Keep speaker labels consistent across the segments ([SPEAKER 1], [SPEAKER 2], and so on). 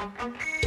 [SPEAKER 1] Thank you.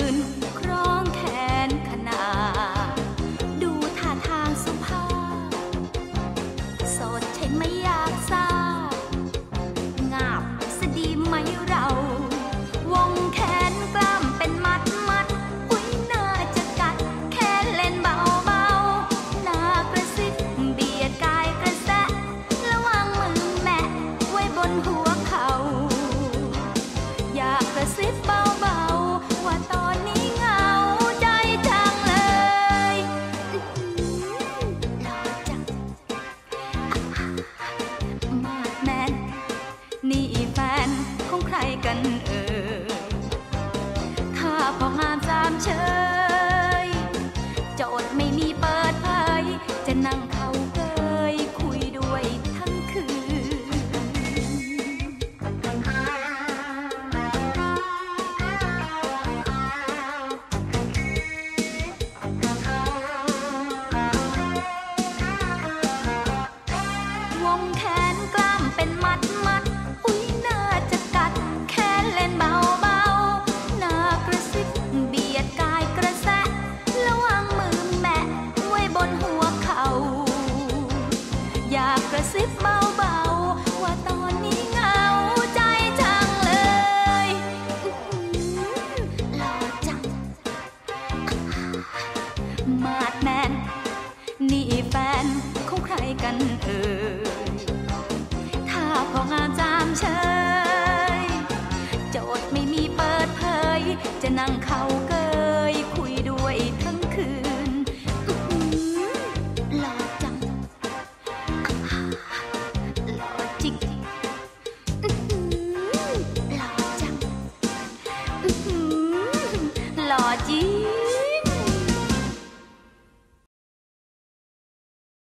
[SPEAKER 1] soon. กันเอ่ยข้าพองามสามเชยโจทย์ไม่มีเปิดเผยจะนั่งเขาเกยคุยด้วยทั้งคืน วงแขนกล้ามเป็นมัดม นของใครกันเอ่ยถ้าพองานจามเชยโจทย์ไม่มีเปิดเผย จะนั่งเข่าเกยคุยด้วยทั้งคืนหล่อจังหล่อจริงหล่อจังหล่อจริง